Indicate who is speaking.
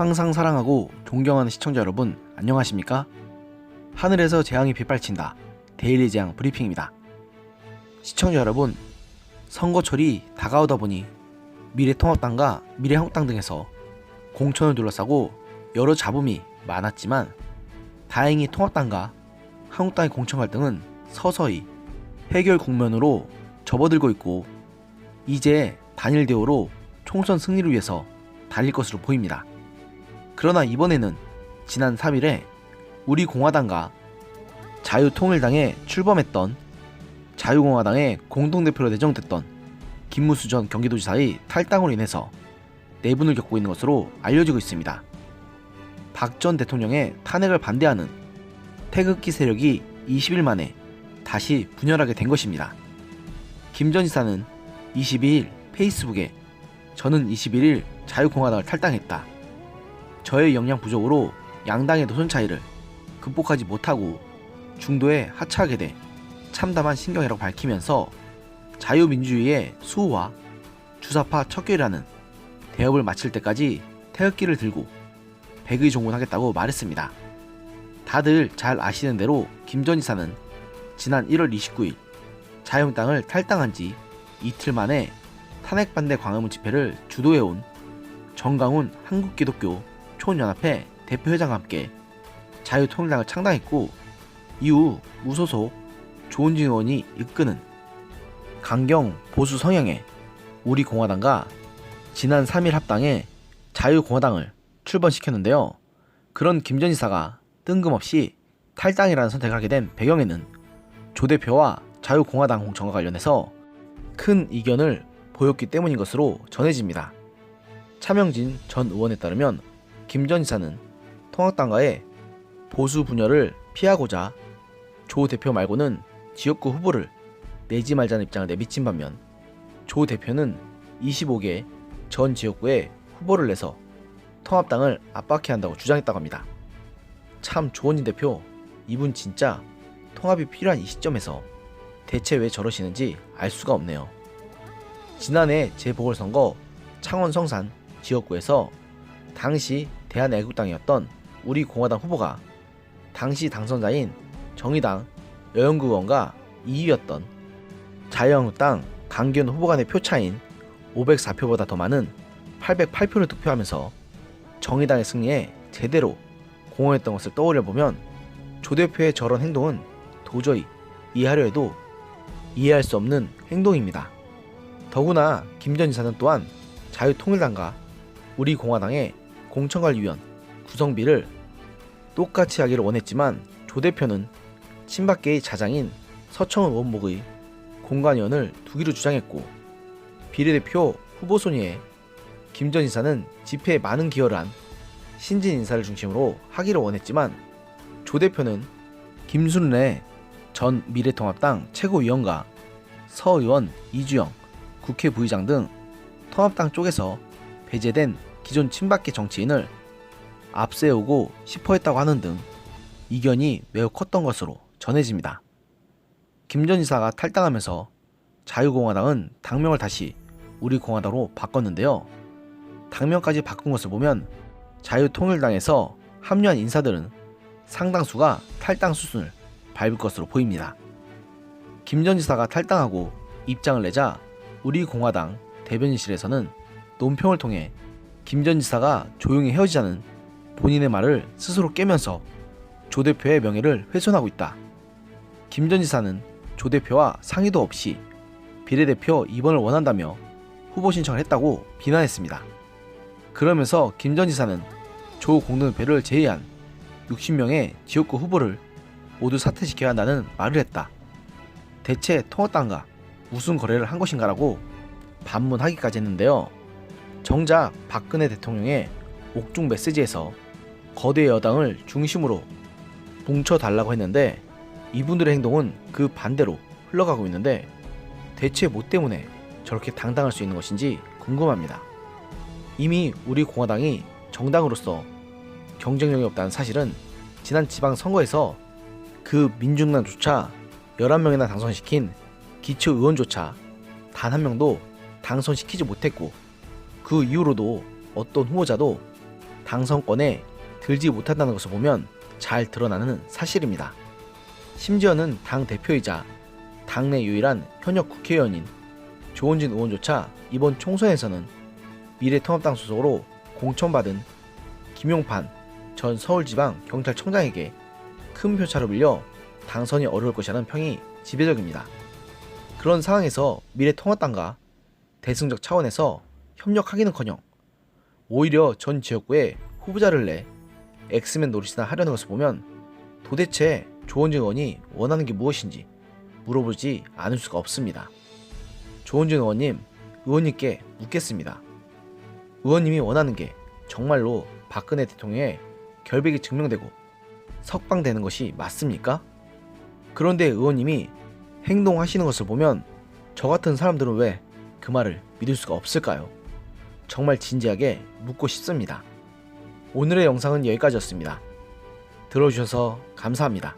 Speaker 1: 항상 사랑하고 존경하는 시청자 여러분 안녕하십니까? 하늘에서 재앙이 빗발친다. 데일리 재앙 브리핑입니다. 시청자 여러분, 선거철이 다가오다 보니 미래통합당과 미래한국당 등에서 공천을 둘러싸고 여러 잡음이 많았지만 다행히 통합당과 한국당의 공천 갈등은 서서히 해결 국면으로 접어들고 있고 이제 단일 대우로 총선 승리를 위해서 달릴 것으로 보입니다. 그러나 이번에는 지난 3일에 우리 공화당과 자유통일당에 출범했던 자유공화당의 공동대표로 내정됐던 김무수 전 경기도지사의 탈당으로 인해서 내분을 겪고 있는 것으로 알려지고 있습니다. 박 전 대통령의 탄핵을 반대하는 태극기 세력이 20일 만에 다시 분열하게 된 것입니다. 김 전 지사는 22일 페이스북에 저는 21일 자유공화당을 탈당했다. 저의 역량 부족으로 양당의 노선 차이를 극복하지 못하고 중도에 하차하게 돼 참담한 신경이라고 밝히면서 자유민주주의의 수호와 주사파 척결이라는 대업을 마칠 때까지 태극기를 들고 백의 종군하겠다고 말했습니다. 다들 잘 아시는 대로 김전 지사는 지난 1월 29일 자유한국당을 탈당한 지 이틀 만에 탄핵 반대 광화문 집회를 주도해온 정강훈 한국기독교 총연합회 대표회장과 함께 자유통일당을 창당했고 이후 무소속 조은진 의원이 이끄는 강경 보수 성향의 우리 공화당과 지난 3일 합당에 자유공화당을 출범시켰는데요. 그런 김 전 지사가 뜬금없이 탈당이라는 선택을 하게 된 배경에는 조 대표와 자유공화당 공천과 관련해서 큰 이견을 보였기 때문인 것으로 전해집니다. 차명진 전 의원에 따르면 김전 지사는 통합당과의 보수 분열을 피하고자 조 대표 말고는 지역구 후보를 내지 말자는 입장을 내비친 반면 조 대표는 25개 전 지역구에 후보를 내서 통합당을 압박해야 한다고 주장했다고 합니다. 참 조원진 대표 이분 진짜 통합이 필요한 이 시점에서 대체 왜 저러시는지 알 수가 없네요. 지난해 재보궐선거 창원 성산 지역구에서 당시 대한애국당이었던 우리 공화당 후보가 당시 당선자인 정의당 여영구 의원과 2위였던 자유한국당 강기현 후보 간의 표차인 504표보다 더 많은 808표를 득표하면서 정의당의 승리에 제대로 공헌했던 것을 떠올려 보면 조 대표의 저런 행동은 도저히 이해하려 해도 이해할 수 없는 행동입니다. 더구나 김전 지사는 또한 자유통일당과 우리 공화당의 공천관리위원 구성비를 똑같이 하기를 원했지만 조 대표는 친박계의 자장인 서청원 원목의 공관위원을 두기로 주장했고 비례대표 후보 순위에 김전 지사는 집회에 많은 기여를 한 신진 인사를 중심으로 하기를 원했지만 조 대표는 김순례 전 미래통합당 최고위원과 서 의원 이주영 국회 부의장 등 통합당 쪽에서 배제된 기존 친박계 정치인을 앞세우고 싶어 했다고 하는 등 이견이 매우 컸던 것으로 전해집니다. 김전 지사가 탈당하면서 자유공화당은 당명을 다시 우리 공화당으로 바꿨는데요. 당명까지 바꾼 것을 보면 자유통일당에서 합류한 인사들은 상당수가 탈당 수순을 밟을 것으로 보입니다. 김 전 지사가 탈당하고 입장을 내자 우리 공화당 대변인실에서는 논평을 통해 김 전 지사가 조용히 헤어지자는 본인의 말을 스스로 깨면서 조 대표의 명예를 훼손하고 있다. 김 전 지사는 조 대표와 상의도 없이 비례대표 입원을 원한다며 후보 신청을 했다고 비난했습니다. 그러면서 김 전 지사는 조 공동대표를 제외한 60명의 지역구 후보를 모두 사퇴시켜야 한다는 말을 했다. 대체 통합당과 무슨 거래를 한 것인가라고 반문하기까지 했는데요. 정작 박근혜 대통령의 옥중 메시지에서 거대 여당을 중심으로 뭉쳐달라고 했는데 이분들의 행동은 그 반대로 흘러가고 있는데 대체 뭐 때문에 저렇게 당당할 수 있는 것인지 궁금합니다. 이미 우리 공화당이 정당으로서 경쟁력이 없다는 사실은 지난 지방선거에서 그 민중당조차 11명이나 당선시킨 기초 의원조차 단 한 명도 당선시키지 못했고 그 이후로도 어떤 후보자도 당선권에 들지 못한다는 것을 보면 잘 드러나는 사실입니다. 심지어는 당 대표이자 당내 유일한 현역 국회의원인 조원진 의원조차 이번 총선에서는 미래통합당 소속으로 공천받은 김용판 전 서울지방 경찰청장에게 큰 표차로 밀려 당선이 어려울 것이라는 평이 지배적입니다. 그런 상황에서 미래통합당과 대승적 차원에서 협력하기는커녕 오히려 전 지역구에 후보자를 내 엑스맨 노릇이나 하려는 것을 보면 도대체 조원진 의원이 원하는 게 무엇인지 물어보지 않을 수가 없습니다. 조원진 의원님, 의원님께 묻겠습니다. 의원님이 원하는 게 정말로 박근혜 대통령의 결백이 증명되고 석방되는 것이 맞습니까? 그런데 의원님이 행동하시는 것을 보면 저 같은 사람들은 왜 그 말을 믿을 수가 없을까요? 정말 진지하게 묻고 싶습니다. 오늘의 영상은 여기까지였습니다. 들어주셔서 감사합니다.